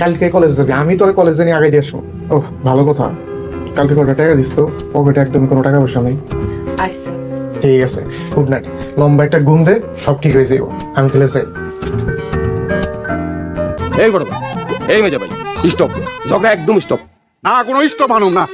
কালকে কলেজ যাবি। আমি তোর কলেজে নিয়ে আগে দিয়ে আসব। ও ভালো কথা। কালকে কটা টাকা দিস তো? পকেটে একদম কোনো টাকা পয়সা নেই। আচ্ছা। ঠিক আছে। গুড নাইট লম্বা একটা ঘুম দে সব ঠিক হয়ে যাব আমি তাহলে যাই। এই বড় এই মেজা ভাই স্টপ ঝগড়া একদম স্টপ না কোনো স্টপ আনুন না।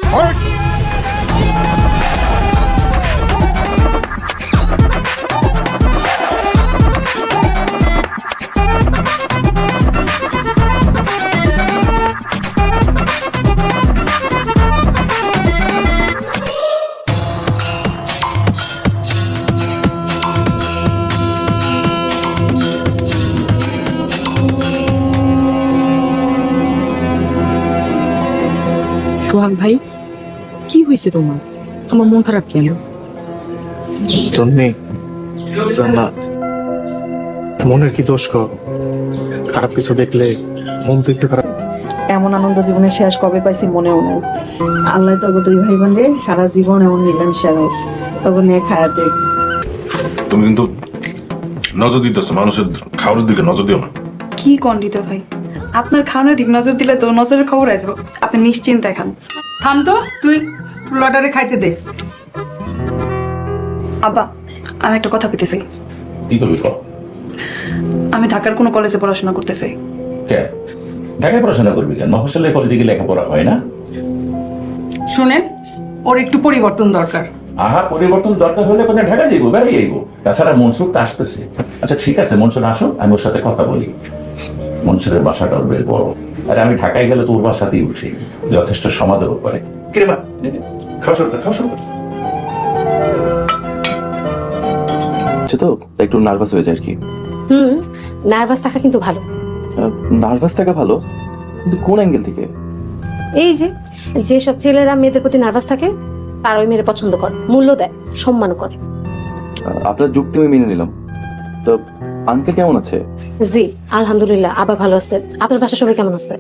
সোহাগ ভাই কি হয়েছে তোমার? তোমার মন খারাপ কেন? তন্নি জান্নাত। মনের কি দোষ কর খারাপ কিছু দেখলে মন তো একটু খারাপ এমন আনন্দ জীবনের শেষ কবে পাইছি মনেও নেই। আল্লাহ তবে দুই ভাই বোনরে সারা জীবন এমন মিলেমিশে হোক তবে নিয়ে খায়াতে তুমি কিন্তু নজর দিতেছো মানুষের খাবারের দিকে নজর দিও না। কি কন্ডিত ভাই? আপনার খাওয়ানোর দিক নজর দিলে তো নজরের খবর আসব আপনি নিশ্চিন্তায় খান। থাম তো তুই লটারে খাইতে দে। আব্বা আমি একটা কথা কইতে চাই কি করবি কর আমি ঢাকার কোনো কলেজে পড়াশোনা করতে চাই কেন ঢাকায় পড়াশোনা করবি কেন? মফসলে কলেজে গিয়ে লেখাপড়া হয় না? শুনেন ওর একটু পরিবর্তন দরকার। আহা পরিবর্তন দরকার হলে কোথায় ঢাকা যাইবো? বেড়াই যাইবো তাছাড়া মনসুর তো আসতেছে। আচ্ছা ঠিক আছে মনসুর আসুক আমি ওর সাথে কথা বলি। মনসুরের বাসাটা ওর বেশ বড়। আরে আমি ঢাকায় গেলে তো ওর বাসাতেই উঠি। যথেষ্ট সমাদর করে। কিরে মা নে, নে, খাওয়া শুরু শুরু কর। তো একটু নার্ভাস হয়ে যায় আর কি। হুম নার্ভাস থাকা কিন্তু ভালো। নার্ভাস থাকা ভালো? কিন্তু কোন অ্যাঙ্গেল থেকে? এই যে যেসব ছেলেরা মেয়েদের প্রতি নার্ভাস থাকে তার ওই মেয়ের পছন্দ করে মূল্য দেয় সম্মান করে। আপনার যুক্তি আমি মেনে নিলাম। তো আঙ্কেল কেমন আছে? জি আলহামদুলিল্লাহ আবার ভালো আছে। আপনার বাসা সবাই কেমন আছে?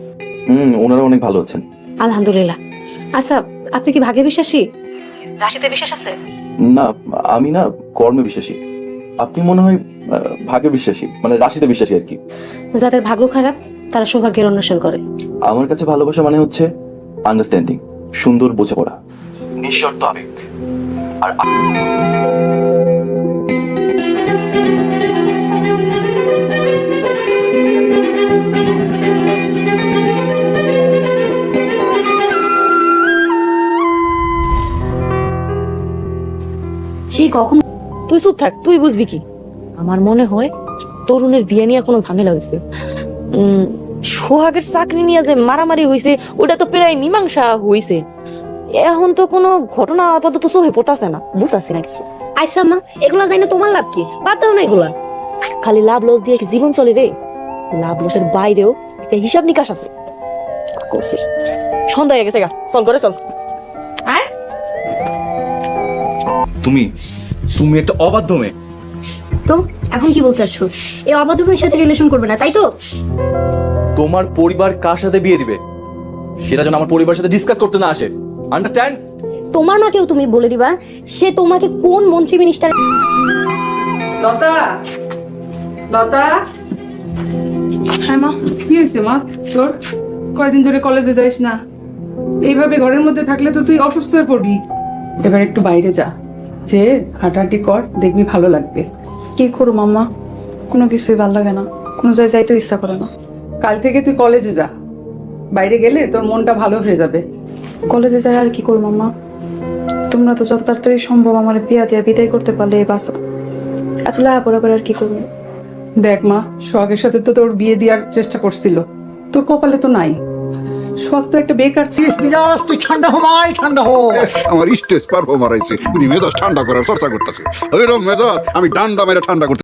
হুম ওনারা অনেক ভালো আছেন। আলহামদুলিল্লাহ। আচ্ছা আপনি কি ভাগ্যে বিশ্বাসী? রাশিতে বিশ্বাস আছে? না আমি না কর্মে বিশ্বাসী। আপনি মনে হয় ভাগ্যে বিশ্বাসী মানে রাশিতে বিশ্বাসী আর কি। যাদের ভাগ্য খারাপ তারা সৌভাগ্যের অন্বেষণ করে। আমার কাছে ভালোবাসা মানে হচ্ছে আন্ডারস্ট্যান্ডিং সুন্দর বোঝাপড়া নিঃশর্ত আবেগ। আর সেই কখন। তুই চুপ থাক তুই বুঝবি কি? আমার মনে হয় তরুণের বিয়ে নিয়ে কোনো ঝামেলা হয়েছে। সোহাগের চাকরি নিয়ে যে মারামারি হয়েছে ওটা তো প্রায় মীমাংসা হয়েছে। এখন তো কোনো ঘটনা আপাতত চোখে পড়তাছে না বুঝতেছি না কিছু। আইসা মা এগুলা জানি তোমার লাভ কি? বাদ দাও না এগুলা। খালি লাভ লস দিয়ে কি জীবন চলে রে? লাভ লসের বাইরেও একটা হিসাব নিকাশ আছে। করছি সন্ধ্যা হয়ে গেছে গা। চল করে চল। তুমি তুমি একটা অবাধ্য মেয়ে। তো এখন কি বলতে চাচ্ছ? এই অবাধ মেয়ের সাথে রিলেশন করবে না তাই তো? তোমার পরিবার কার সাথে বিয়ে দিবে? সেটা যেন আমার পরিবারের সাথে ডিসকাস করতে না আসে। আন্ডারস্ট্যান্ড তোমার মাকেও তুমি বলে দিবা সে তোমাকে কোন মন্ত্রী মিনিস্টার লতা! লতা! হ্যাঁ মা। কি হয়েছে মা? তোর? কয়দিন ধরে কলেজে যাইস না। এইভাবে ঘরের মধ্যে থাকলে তো তুই অসুস্থ হয়ে পড়বি। এবার একটু বাইরে যা। যে হাঁটাহাঁটি কর দেখবি ভালো লাগবে। কি করো মাম্মা? কোনো কিছুই ভালো লাগে না। কোনো জায়গায় যাইতেও ইচ্ছা করে না। কাল থেকে তুই কলেজে যা। বাইরে গেলে তোর মনটা ভালো হয়ে যাবে। কলেজে যাই আর কি করো মাম্মা? তোমরা তো যত তাড়াতাড়ি সম্ভব আমার বিয়া দিয়া বিদায় করতে পারলে বাসো এত লেখাপড়া করে আর কি করব? দেখ মা সোহাগের সাথে তো তোর বিয়ে দেওয়ার চেষ্টা করছিল। তোর কপালে তো নাই। সোহাগ তো একটা বেকার ছিল। মিজাজ তুই ঠান্ডা হো মাই ঠান্ডা হো। আমার স্টেজ পারফর্মার আইছে উনি মেজাজ ঠান্ডা করার চর্চা করতেছে। ওইরকম মেজাজ আমি ডান্ডা মেরে ঠান্ডা করতে